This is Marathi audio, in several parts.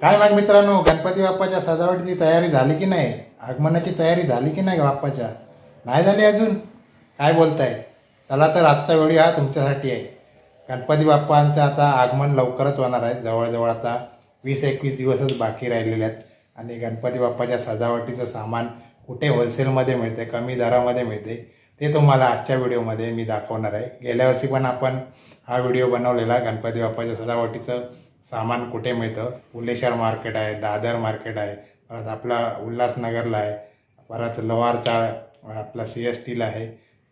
काय मग मित्रांनो गणपती बाप्पाच्या सजावटीची तयारी झाली की नाही? आगमनाची तयारी झाली की नाही बाप्पाच्या? नाही झाली अजून? काय बोलताय? चला तर आजचा व्हिडिओ हा तुमच्यासाठी आहे. गणपती बाप्पांचं आता आगमन लवकरच होणार आहे. जवळजवळ आता वीस एकवीस दिवसच बाकी राहिलेले आहेत. आणि गणपती बाप्पाच्या सजावटीचं सामान कुठे होलसेलमध्ये मिळते कमी दरामध्ये मिळते ते तुम्हाला आजच्या व्हिडिओमध्ये मी दाखवणार आहे. गेल्या वर्षी पण आपण हा व्हिडिओ बनवलेला गणपती बाप्पाच्या सजावटीचं. सामान कुठे मिळतं? पुलेश्वर मार्केट आहे दादर मार्केट आहे परत आपला उल्हासनगरला आहे परत लोहारचा आपला सी एस टीला आहे.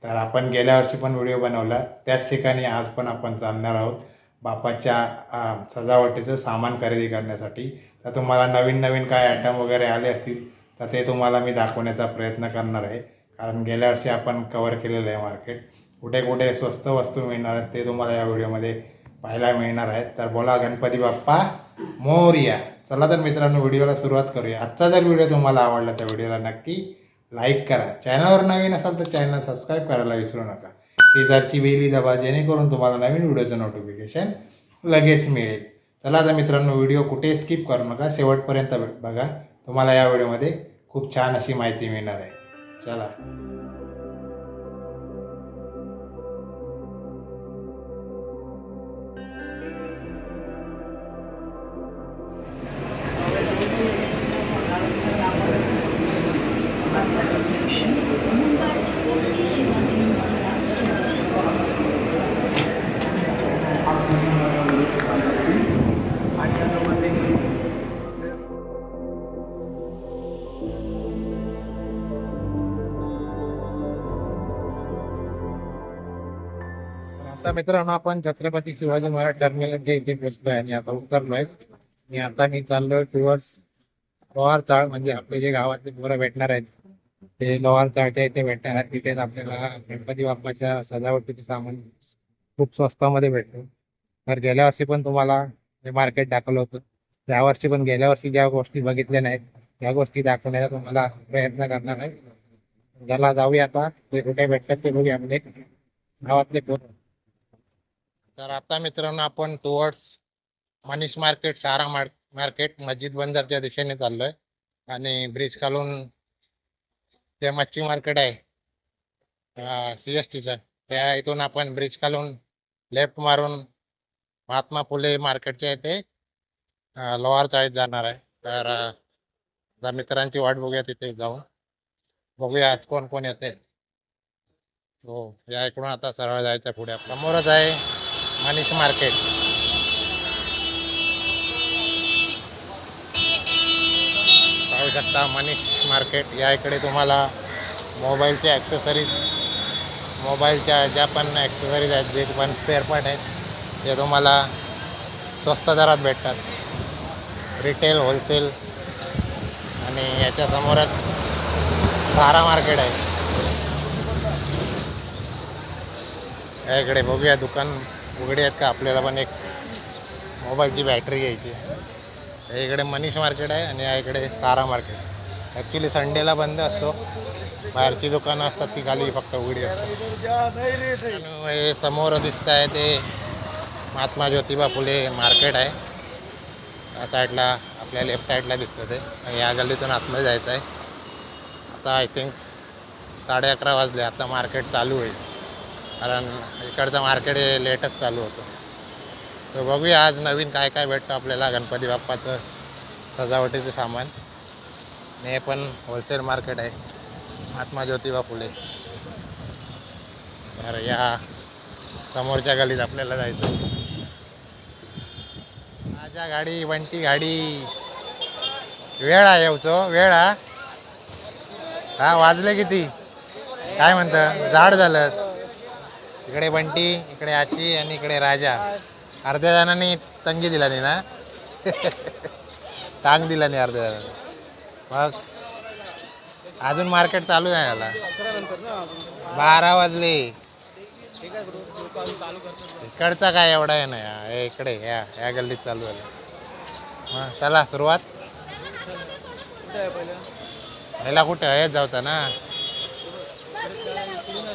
तर आपण गेल्या वर्षी पण व्हिडिओ बनवला. त्याच ठिकाणी आज पण आपण चालणार आहोत बापाच्या सजावटीचं सामान खरेदी करण्यासाठी. तर तुम्हाला नवीन नवीन काय आयटम वगैरे आले असतील तर ते तुम्हाला मी दाखवण्याचा प्रयत्न करणार आहे. कारण गेल्या वर्षी आपण कवर केलेलं आहे मार्केट कुठे कुठे स्वस्त वस्तू मिळणार आहेत ते तुम्हाला या व्हिडिओमध्ये पाहायला मिळणार आहेत तर बोला गणपती बाप्पा मोर्या चला तर मित्रांनो व्हिडिओला सुरुवात करूया. आजचा जर व्हिडिओ तुम्हाला आवडला तर व्हिडिओला नक्की लाईक करा. चॅनलवर नवीन असाल तर चॅनल सबस्क्राईब करायला विसरू नका. शेजारची बेली दबा जेणेकरून तुम्हाला नवीन व्हिडिओचं नोटिफिकेशन लगेच मिळेल. चला तर मित्रांनो व्हिडिओ कुठे स्किप करू नका शेवटपर्यंत बघा. तुम्हाला या व्हिडिओमध्ये खूप छान अशी माहिती मिळणार आहे. चला. मित्रांनो आपण छत्रपती शिवाजी महाराज टर्मिनलच्या इथे पोहोचलोय आणि आता उतरलोय. आणि आता मी चाललोय टुवर्ड्स लोहार चाळ म्हणजे आपले जे गावातले पोरं भेटणार आहेत ते लोहार चाळच्या इथे भेटणार आहेत. तिथेच आपल्याला गणपती बाप्पाच्या सजावटीचे सामान खूप स्वस्तामध्ये भेटतो. तर गेल्या वर्षी पण तुम्हाला हे मार्केट दाखवलं होतं. त्या वर्षी पण गेल्या वर्षी ज्या गोष्टी बघितल्या नाहीत त्या गोष्टी दाखवण्याचा तुम्हाला प्रयत्न करणार आहे. ज्याला जाऊया आता ते कुठे भेटतात ते बघूया. म्हणजे गावातले पोरं. तर आता मित्रांनो आपण टुवर्ड्स मनीष मार्केट सारा मार्क मार्केट मस्जिद बंदरच्या दिशेने चाललो आहे आणि ब्रिज खालून ते मच्छी मार्केट आहे सी एस टीचं त्या इथून आपण ब्रिज खालून लेफ्ट मारून महात्मा फुले मार्केटच्या इथे लोहार चाळीत जाणार आहे. तर मित्रांची वाट बघूया तिथे जाऊन. बघूया आज कोण कोण येते. हो या इकडून आता सरळ जायचं पुढे. समोरच आहे. मनीष मार्केट. पाहू शकता मनीष मार्केट. या इकडे तुम्हाला मोबाईलचे ॲक्सेसरीज मोबाईलच्या ज्या पण ॲक्सेसरीज आहेत जे पण स्पेअर पार्ट आहेत ते तुम्हाला स्वस्त दरात भेटतात. रिटेल होलसेल आणि याच्यासमोरच सारा मार्केट आहे. या इकडे बघूया दुकान. उघडे आहेत का? आपल्याला पण एक मोबाईलची बॅटरी घ्यायची. या इकडे मनीष मार्केट आहे आणि या इकडे सारा मार्केट. ॲक्च्युली संडेला बंद असतो. बाहेरची दुकानं असतात ती खाली फक्त उघडी असतात. हे समोर दिसत आहे ते महात्मा ज्योतिबा फुले मार्केट आहे. या साईडला आपल्या लेफ्ट साईडला दिसतं ते. या गल्लीतून आतमध्ये जायचं आहे. आता आय थिंक साडे अकरा वाजले. आता मार्केट चालू होईल. कारण इकडचं मार्केट हे लेटच चालू होतं. तर बघूया आज नवीन काय काय भेटतं आपल्याला. गणपती बाप्पाचं सजावटीचं सामान. आणि हे पण होलसेल मार्केट आहे. महात्मा ज्योतिबा फुले. तर या समोरच्या गलीत आपल्याला जायचं. माझ्या गाडी वंटी गाडी. वेळ आहे हो, येऊचो वेळ हा वाजले किती? काय म्हणतं? जाड झालंस. इकडे बंटी इकडे आची आणि इकडे राजा. अर्ध्या जणांनी तंगी दिला नाही ना टांग दिला नाही अर्ध्या जणांनी. मग अजून मार्केट चालू आहे याला. बारा वाजले. इकडचा काय एवढा आहे ना? या- इकडे या या गल्लीत चालू आहे हां चला सुरुवात. पहिला कुठं? हेच जाऊता ना.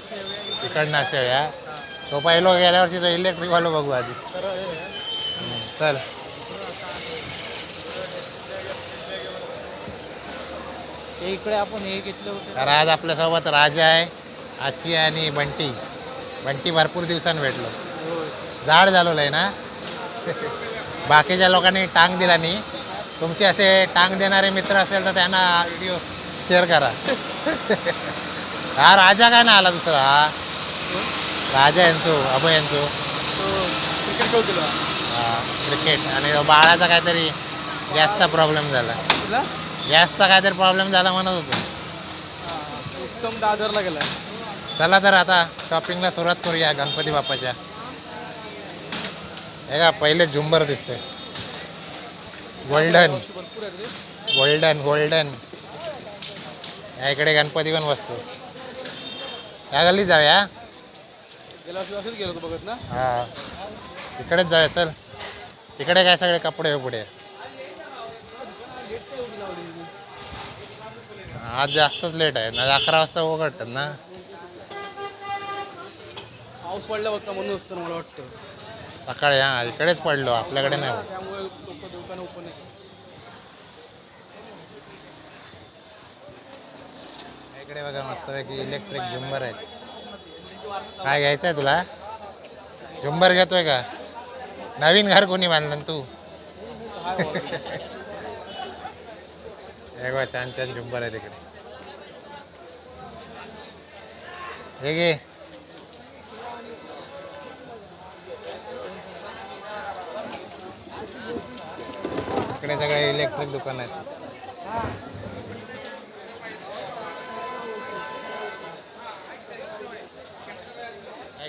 तिकडनं या तो पहिलो गेल्यावर तिथं तो इलेक्ट्रिकवालो बघू आधी. चल. इकडे आपण हे घेतलं तर आज आपल्यासोबत राजा आहे आची आणि बंटी. बंटी भरपूर दिवसांनी भेटलो. जाड झालो आहे ना? बाकीच्या लोकांनी टांग दिला नाही. तुमचे असे टांग देणारे मित्र असेल तर त्यांना व्हिडिओ शेअर करा. हा राजा काय ना आला दुसरा. हा. राजा यांचो अभय यांचो. क्रिकेट खेळतो हा, क्रिकेट आणि बाळाचा काहीतरी गॅसचा प्रॉब्लेम झाला. तुला गॅसचा काहीतरी प्रॉब्लेम झाला म्हणत होतो. उत्तम दादरला गेला चला तर आता शॉपिंगला सुरुवात करूया गणपती बाप्पाच्या. हे का पहिले झुंबर दिसते गोल्डन भरपूर आहेत रे. गोल्डन गोल्डन या इकडे गणपती पण बसतो. या गल्लीत जाऊया. गेल्या वर्षी असंच गेलो होतो बघत ना. हा. इकडेच जाऊया चल. तिकडे काय सगळे कपडे पुढे आज जास्तच लेट आहे. ना अकरा वाजता उघडतात ना. पाऊस पडला होता म्हणून असतं मला वाटतं. सकाळी हा इकडेच पडलो. आपल्याकडे नाही. त्यामुळे लोक दुकानं ओपन आहे इकडे बघा मस्तपैकी इलेक्ट्रिक झुंबर आहेत. काय घ्यायचं आहे तुला? झुंबर घेतोय का? नवीन घर कोणी बांधलं तू? हाय हे बघा छान छान झुंबर आहे तिकडे हे घे. इकडे सगळे इलेक्ट्रिक दुकान आहेत.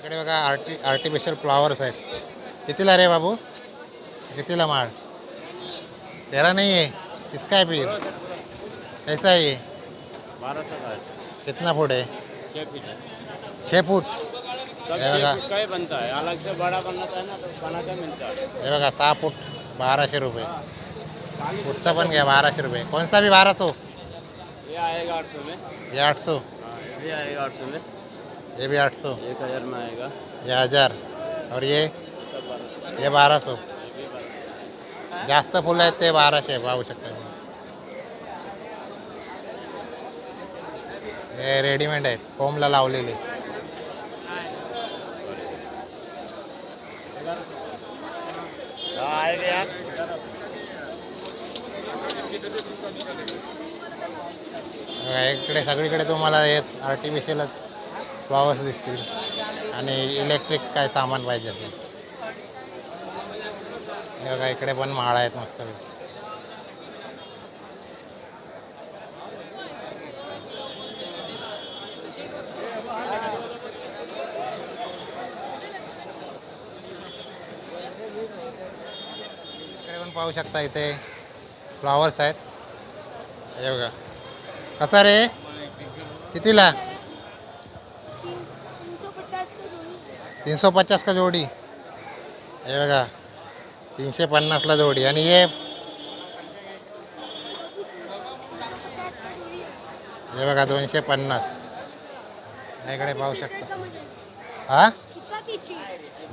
इकडे बघा आर्टि आर्टिफिशियल फ्लॉवर्स आहेत. कितीला रे बाबू? कितीला माळ? तेरा नहीं है किसका है फिर कैसा है ये? का कितना फुट है छः फीट. छः बघा. ही बनता है अलग से बड़ा बनाता है ना तो बनाता मिलता है हे बघा सहा फूट बाराशे रुपये. फुटचा पण घ्या बाराशे रुपये. कोणसा भी बारा सौ ये आएगा आठ सौ में ये आठ सौ हाँ ये भी आएगा आठ सौ में ये भी आठ सौ। एक हज़ार में आएगा। ये हजार। और ये? सब बारह सौ। बारा जास्त फुलं आहेत ते बाराशे पाहू शकता. हे रेडीमेड आहेत फोमला लावलेले हाँ इकडे सगळीकडे तुम्हाला हे आर्टिफिशियलच फ्लॉवर्स दिसतील. आणि इलेक्ट्रिक काय सामान पाहिजे असेल. बघा इकडे पण माळा आहेत मस्त इकडे पण पाहू शकता इथे फ्लॉवर्स आहेत. हे बघा. कसा रे? कितीला? तीन सौ पचास तीनशे पचास का जोड़ी? हे बघा तीनशे पन्नासला जोडी. आणि हे हे बघा दोनशे पन्नास. इकडे पाहू शकता. हा?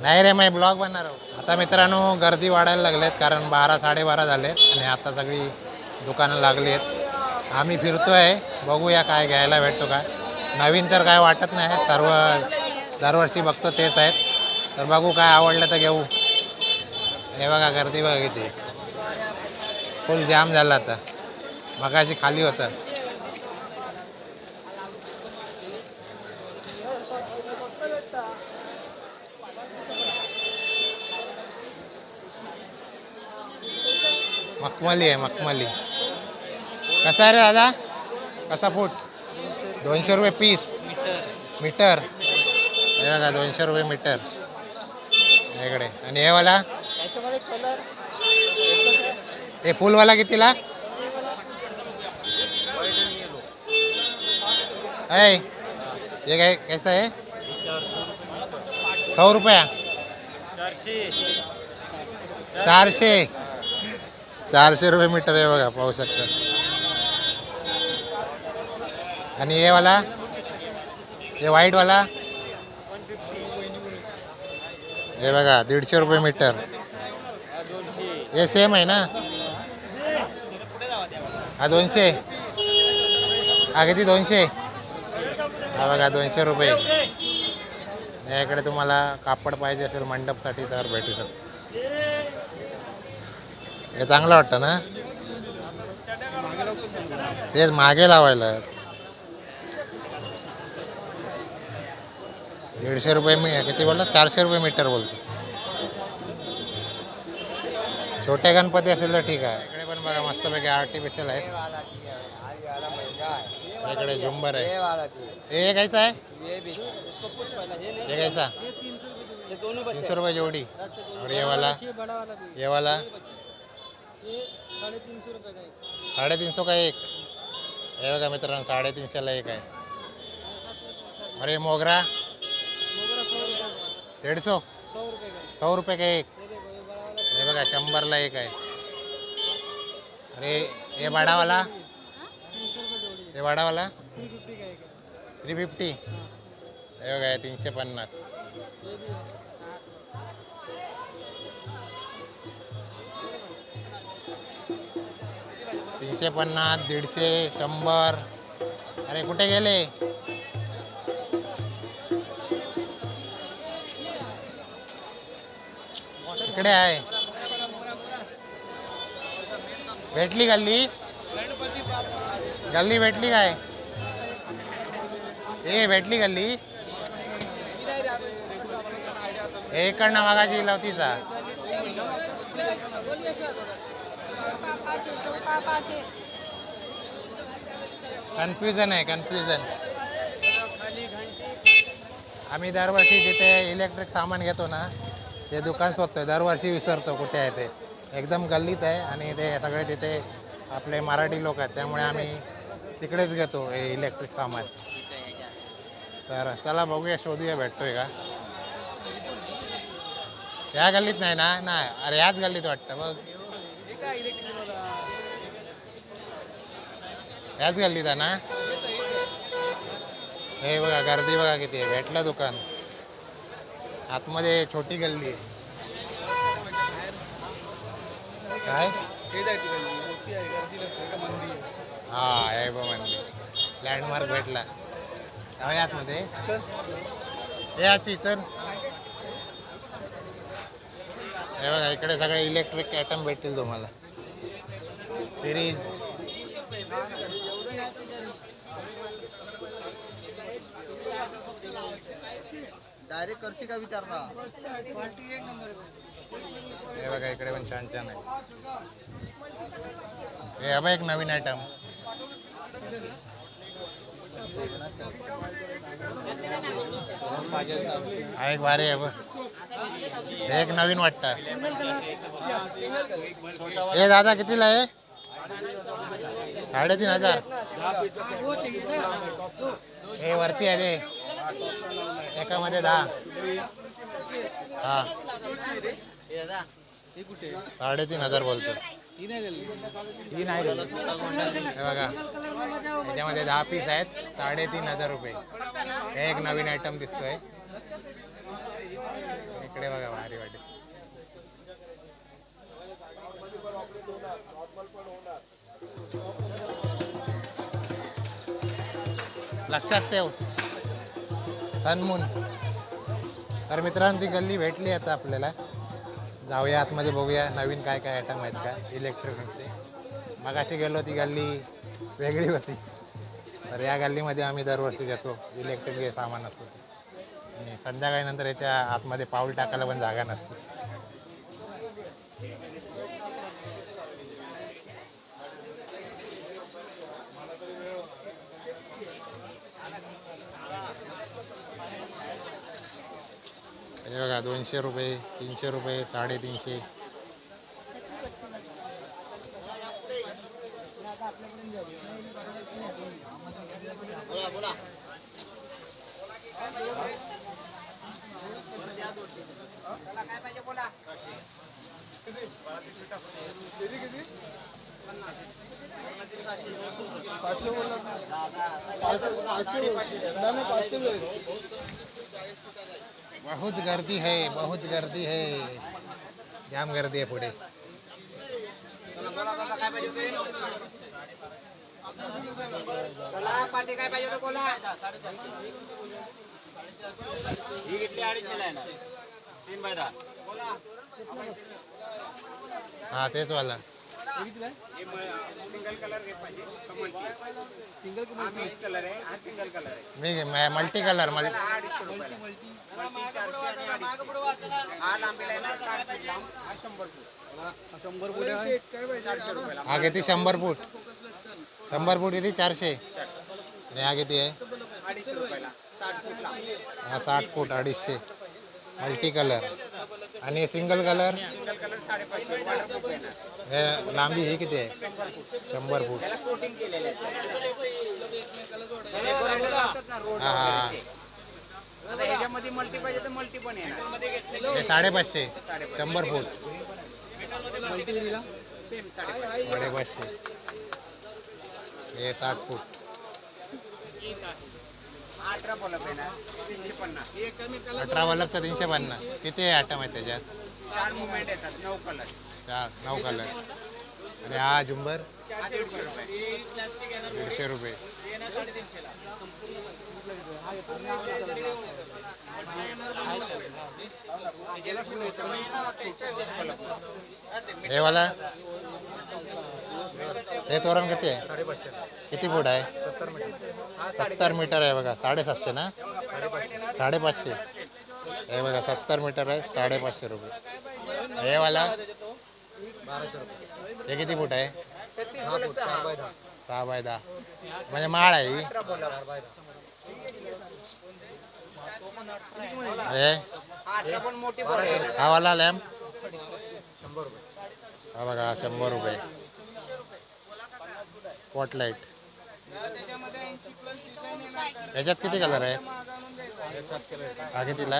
नाही रे मी ब्लॉग बनणार आता मित्रांनो गर्दी वाढायला लागलेत कारण बारा साडेबारा झालेत आणि आता सगळी दुकानं लागली आहेत. आम्ही फिरतोय बघूया काय घ्यायला भेटतो काय नवीन तर काय वाटत नाही सर्व दरवर्षी बघतो तेच आहेत. तर बघू काय आवडलं तर घेऊ. हे बघा गर्दी बघा किती. फुल जाम झाला आता. मगाशी खाली होतं. मखमली आहे मखमली. कसा आहे रे दादा? कसा फूट? दोनशे रुपये पीस. मीटर. मीटर? हे बघा दोनशे रुपये मीटर. इकडे. आणि हे वाला? हे फुलवाला कितीला? आहे ये काय कैसा आहे? सौ रुपया. चारशे. चारशे रुपये मीटर आहे बघा पाहू शकता. आणि हे वाला? हे व्हाईटवाला वाला हे बघा दीडशे रुपये मीटर. हे सेम आहे ना? हा दोनशे. हा किती? दोनशे. हा बघा दोनशे रुपये. याकडे तुम्हाला कापड पाहिजे असेल मंडपसाठी तर भेटू शकतो. हे चांगलं वाटतं ना? तेच मागे लावायला. दीडशे रुपये मी किती बोलला? चारशे रुपये मीटर बोलतो. छोटे गणपती असेल तर ठीक आहे. इकडे पण बघा मस्तपैकी आर्टिफिशियल आहे इकडे झुंबर आहे. हे कैसा आहे? हे कैसा तीनशे रुपये जोड़ी. और ये वाला ये वाला का एक. हे बघा मित्रांनो साडेतीनशेला एक आहे. अरे मोगरा. डेडसो सौ सौ रुपये का एक? हे बघा शंभरला एक आहे. अरे हे वाडावाला हे वाडावाला थ्री फिफ्टी हे बघा तीनशे पन्नास. तीनशे पन्नास दीडशे शंभर. अरे कुठे गेले? इकडे आहे. भेटली गल्ली? गल्ली भेटली काय? ए भेटली गल्ली? हे इकडनं मागाची लवतीचा. कन्फ्युजन आहे कन्फ्युजन आम्ही दरवर्षी जिथे इलेक्ट्रिक सामान घेतो ना ते दुकान स्वतः दरवर्षी विसरतो कुठे आहे ते. एकदम गल्लीत आहे आणि ते सगळे तिथे आपले मराठी लोक आहेत. त्यामुळे आम्ही तिकडेच घेतो हे इलेक्ट्रिक सामान. तर चला बघूया शोधूया भेटतोय का? या गल्लीत नाही ना? नाही. अरे याच गल्लीत वाटतं बघ. याच गल्लीत आहे ना? हे बघा गर्दी बघा किती आहे. भेटलं दुकान. आतमध्ये छोटी गल्ली आहे. काय? हा आहे बघ मंदिर. लँडमार्क भेटला. काय आतमध्ये. याची चल. हे बघा इकडे सगळे इलेक्ट्रिक आयटम भेटतील तुम्हाला. सिरीज डायरेक्ट करशी का विचारता? हे बघा इकडे पण छान छान आहे. हे बघा एक नवीन आयटम हा एक भारी आहे बघ. हे एक नवीन वाटतं. हे दादा कितीला आहे? साडेतीन हजार. हे वरती आहे ते एकामध्ये दहा. हा. साडेतीन हजार बोलतो ही. हे बघा. त्याच्यामध्ये दहा पीस आहेत. साडेतीन हजार रुपये. हे एक नवीन आयटम दिसतोय. इकडे बघा भारी वाटेल. लक्षात ठेव. सनमून. तर मित्रांनो ती गल्ली भेटली आता आपल्याला. जाऊया आतमध्ये बघूया नवीन काय काय आयटम आहेत का इलेक्ट्रॉनिकचे मगाशी गेलो ती गल्ली वेगळी होती. तर या गल्लीमध्ये आम्ही दरवर्षी घेतो इलेक्ट्रिक जे सामान असतो आणि आणि संध्याकाळीनंतर याच्या आतमध्ये पाऊल टाकायला पण जागा नसते. हे बघा दोनशे रुपये तीनशे रुपये साडेतीनशे. बहुत गर्दी है बहुत गर्दी है। जाम गर्दी आहे पुढे पाठी काय पाहिजे ही घेतली अडीचशेला आहे ना तीन बाय दहा हा तेच वाला. सिंगल कलर घेत पाहिजे सिंगल कलर आहे हा सिंगल कलर आहे. मी मल्टी कलर मल्टी हा लांबीला आहे ना साठ फूट लांब. हा शंभर फूट. शंभर फुटे चारशे रुपयाला. हा किती शंभर फूट. शंभर फूट किती चारशे. आणि हा किती आहे हा साठ फूट अडीचशे. Multi colour. आणि सिंगल कलर? सिंगल कलर साडेपाचशे वॉटरप्रूफ येणार हे लांबी ही किती आहे? शंभर फूट. त्याला कोटिंग केलेलं आहे ह्याच्यामध्ये मल्टी पाहिजे तर मल्टी पण येणार. हे साडेपाचशे शंभर फूट. सेम साडेपाचशे. हे साठ फूट. अठरा बल्ब येणार तीनशे पन्नास. हे अठरा वल्लभचा तीनशे पन्नास. किती आहे आयटम आहे त्याच्यात? चार मुवमेंट येतात नऊ कलर चार नऊ कलर आणि हा झुंबर? दीडशे रुपये. दीडशे रुपये. हे वाला? हे तोरण किती आहे? किती फूट आहे? सत्तर मीटर आहे बघा साडेसातशे ना? साडेपाचशे. हे बघा सत्तर मीटर आहे साडेपाचशे रुपये. हे वाला? हे किती फूट आहे? सहा बाय दहा. म्हणजे माळ आहे ही हे हा वाला लॅम्प. हा बघा शंभर रुपये. स्पॉटलाईट याच्यात किती कलर आहे? हा कितीला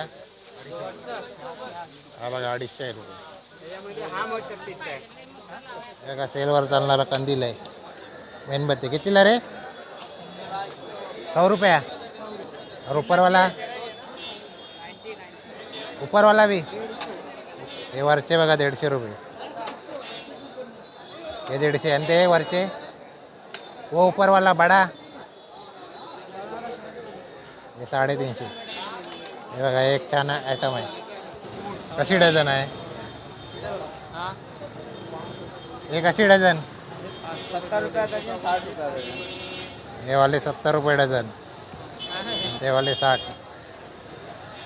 हा बघा अडीचशे आहे रुपये. मग का सेलवर चालणारा कंदील आहे. मेणबत्ती. कितीला रे? सौ रुपया. और ऊपरवाला? ऊपरवाला भी? हे वरचे बघा दीडशे रुपये. हे दीडशे. आणि ते वरचे? वो ऊपरवाला बडा? हे साडेतीनशे. हे बघा एक छान आयटम आहे. कशी डझन आहे? हे कशी डझन. हे वाले सत्तर रुपये डझन. ते वाले साठ.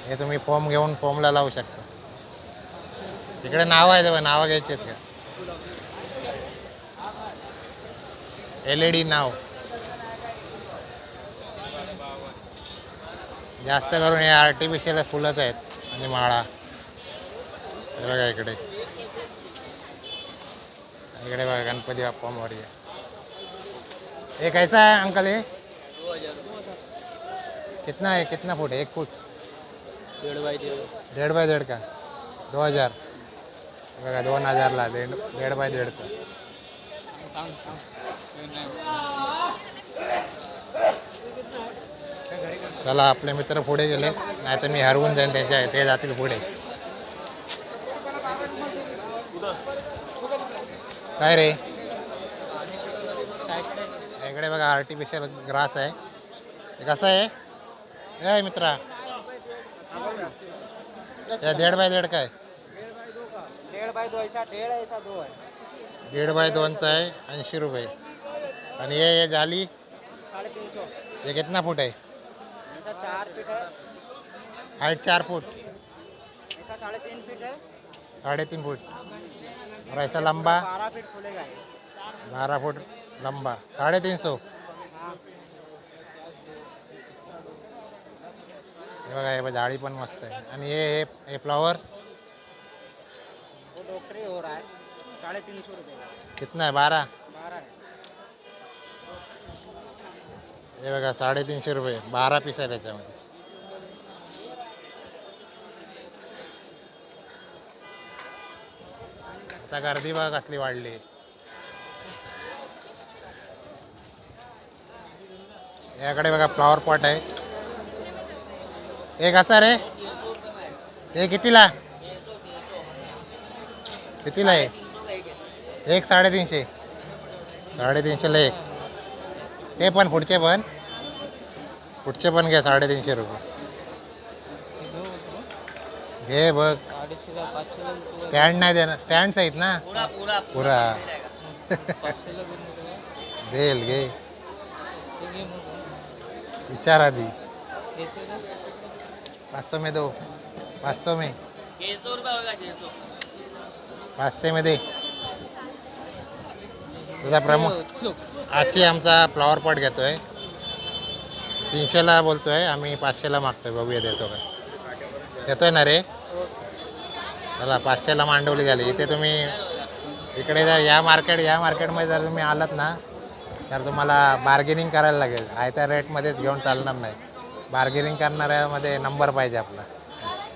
हे तुम्ही फॉर्म घेऊन फॉर्मला लावू शकता. तिकडे नावं आहे बघा नावं घ्यायची आहेत का? एल ई डी नाव. जास्त करून हे आर्टिफिशियल फुलंच आहेत आणि माळा. हे बघा इकडे. इकडे बघा गणपती बाप्पा मोर्या. हे कैसा आहे अंकल हे? कितना है कितना फुट है? एक फुट? डेढ़ बाय डेढ़। डेढ़ बाय डेढ़ का? दो हजार। बघा दोन हजारला डेढ़ डेढ़ बाय डेढ़चा चला आपले मित्र पुढे गेले नाही तर मी हरवून जाईन त्यांच्या ते जातील पुढे काय रे इकडे बघा आर्टिफिशियल ग्रास आहे. कसं आहे? ए मित्रा. या दीड बाय दीड काय? डेढ़ बाय दो ऐसा डेढ़ ऐसा दो है दीड बाय दोनचा आहे ऐंशी रुपये. आणि हे हे सौ हे कितना फूट आहे? चार फीट है हाईट चार फूट. ऐसा साढ़े तीन फीट है साडेतीन फूट. और ऐसा लंबा? बारह फीट खुलेगा ये बारा फूट लंबा. साढ़े तीन सौ हाँ बघा हे जाळी पण मस्त आहे. आणि हे हे हे फ्लॉवर? हो रहा है साढ़े तीन सौ रुपये का? कितना आहे? बारा? बारह है हे बघा साडेतीनशे रुपये. बारा पीस आहे त्याच्यामध्ये. आता गर्दी बघा कसली वाढली. याकडे बघा फ्लॉवर पॉट आहे. हे कसा रे. हे कितीला? कितीला आहे? एक साडेतीनशे. साडेतीनशेला एक. ते पण पुढचे पण. पुढचे पण घे साडेतीनशे रुपये. घे बघ. स्टँड नाही देणार. स्टँड्स आहेत ना. पुरा. देईल घे. विचार आधी. पाच सौ में दो पाच सौ में पाचशे मध्ये तुझा प्रमुख आजची आमचा फ्लॉवर पॉट घेतोय. तीनशेला बोलतोय आम्ही पाचशेला मागतोय बघूया देतो काय देतोय ना रे. चला पाचशेला मांडवली झाली. इथे तुम्ही इकडे जर या मार्केट या मार्केटमध्ये जर तुम्ही आलात ना तर तुम्हाला बार्गेनिंग करायला लागेल. आयत्या रेटमध्येच घेऊन चालणार नाही. बार्गेनिंग करणाऱ्यामध्ये नंबर पाहिजे आपला.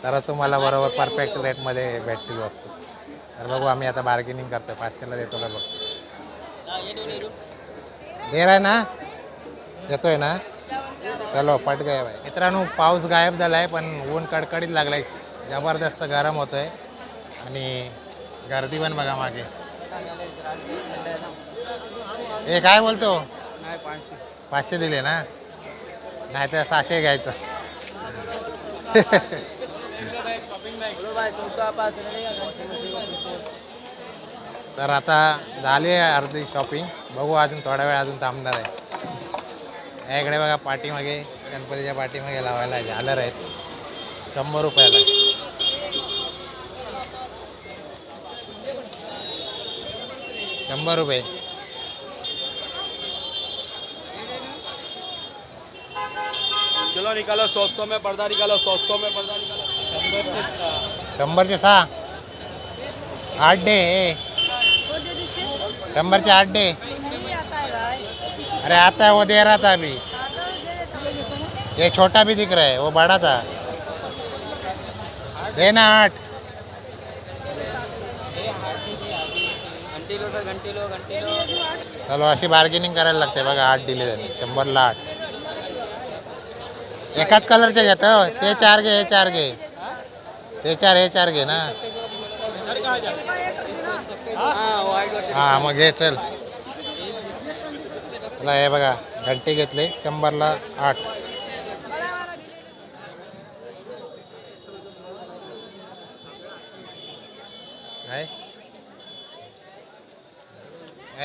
तरच तुम्हाला बरोबर परफेक्ट रेटमध्ये भेटतील वस्तू. तर बघू आम्ही आता बार्गेनिंग करतोय. पाचशेला देतो का बघ. दे आहे ना? देतोय ना? चलो पट गए बाई मित्रांनो पाऊस गायब झालाय पण ऊन कडकडीत लागलाय. जबरदस्त गरम होतोय. आणि गर्दी पण बघा मागे. हे काय बोलतो? पाचशे दिले ना? नाही तर सहाशे घ्यायचं. तर आता झाली आहे अर्धी शॉपिंग बघू अजून थोडा वेळ अजून थांबणार आहे. याकडे बघा पाठीमागे गणपतीच्या पाठीमागे लावायला झालर आहेत शंभर रुपयाला. शंभर रुपये. चलो निकालो सौ सौ में पर्दा निकालो सौ सौ में पर्दा निकालो। शंभरचे सहा आठ डे शंभरचे आठ डे। अरे आता है वो दे रहा था अभी। ये छोटा भी दिख रहा है वो बड़ा था। देना आठ। चलो अशी बार्गेनिंग करायला लागते बघा आठ दिले त्यांनी शंभरला आठ। एकाच कलरचे घेत. ते चार घे हे चार घे. ते चार हे चार घे ना. हा मग घे चल. तुला हे बघा घंटे घेतले शंभरला आठ. काय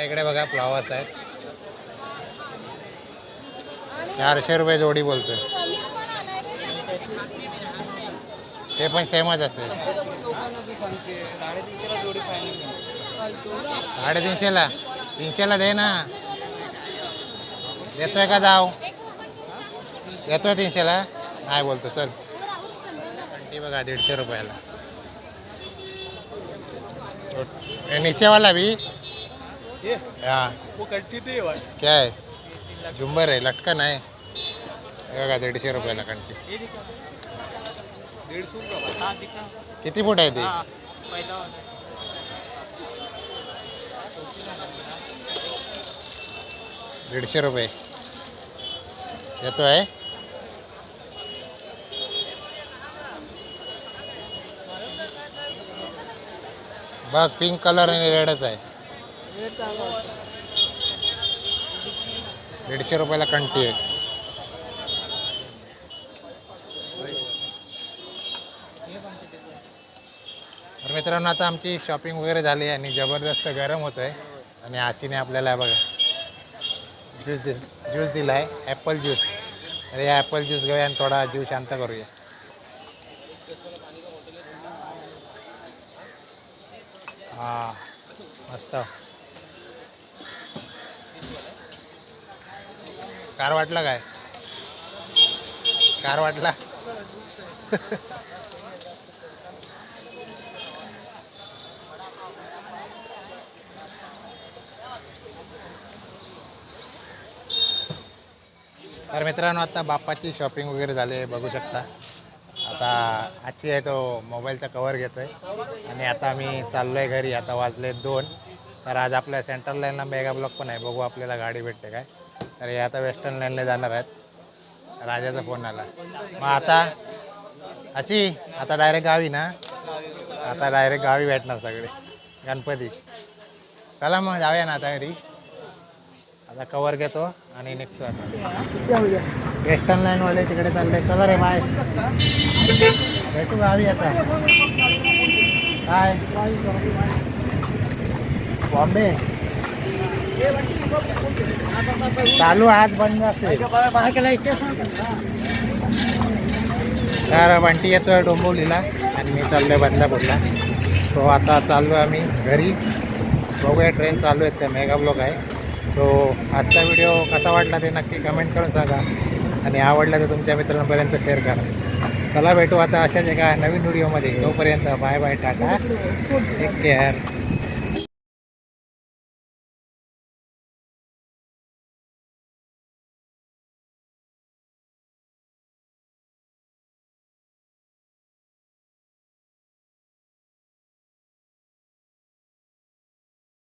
इकडे बघा फ्लॉवर्स आहेत. चारशे रुपये जोडी बोलतोय. ते पण सेमच असेल. साडेतीनशेला. तीनशेला दे ना. देतोय का जाव देतोय तीनशेला? नाही बोलतो चल. ती बघा दीडशे रुपयाला. छोट- ये. नीचे वाला भी हाँ है क्या? है झुंबर आहे लटकन आहे. बघा दीडशे रुपयाला कंटी किती फूट आहे ते? दीडशे रुपये. येतो आहे बघ पिंक कलर आणि रेडच आहे. दीडशे रुपयाला कंटी आहे. तर मित्रांनो आता आमची शॉपिंग वगैरे झाली आणि जबरदस्त गरम होत आहे आणि आचीने आपल्याला बघा ज्यूस दि ज्यूस दिला आहे ॲपल ज्यूस तर या ॲपल ज्यूस घेऊया आणि थोडा जीव शांत करूया. हां मस्त. कार वाटला काय? कार वाटला? तर मित्रांनो आता बाप्पाची शॉपिंग वगैरे झाली आहे बघू शकता. आता आजची आहे तो मोबाईलचा कवर घेतो आहे आणि आता आम्ही चाललो आहे घरी आता वाजले दोन. तर आज आपल्या सेंट्रल लाईनला मेगा ब्लॉक पण आहे. बघू आपल्याला गाडी भेटते काय. तर हे आता वेस्टर्न लाईनला जाणार आहेत. राजाचा फोन आला. मग आता अची आता डायरेक्ट गावी ना? आता डायरेक्ट गावी भेटणार सगळे. गणपती. चला मग जाऊया ना आता घरी. आता कवर घेतो आणि निघतो आता. वेस्टर्न लाईनवाले तिकडे चालले. चला रे बाय भेटू गावी आता. काय बॉम्बे. चालू आज बंद असेल. तर बंटी येतोय डोंबवलीला आणि मी चाललोय बदलापूरला. सो आता चाललो आम्ही घरी. बघूया ट्रेन चालू आहेत त्या मेगा ब्लॉक आहे. सो आजचा व्हिडिओ कसा वाटला ते नक्की कमेंट करून सांगा. आणि आवडला तर तुमच्या मित्रांपर्यंत शेअर करा. चला भेटू आता अशाच एका नवीन व्हिडिओमध्ये तोपर्यंत bye bye tata. Take care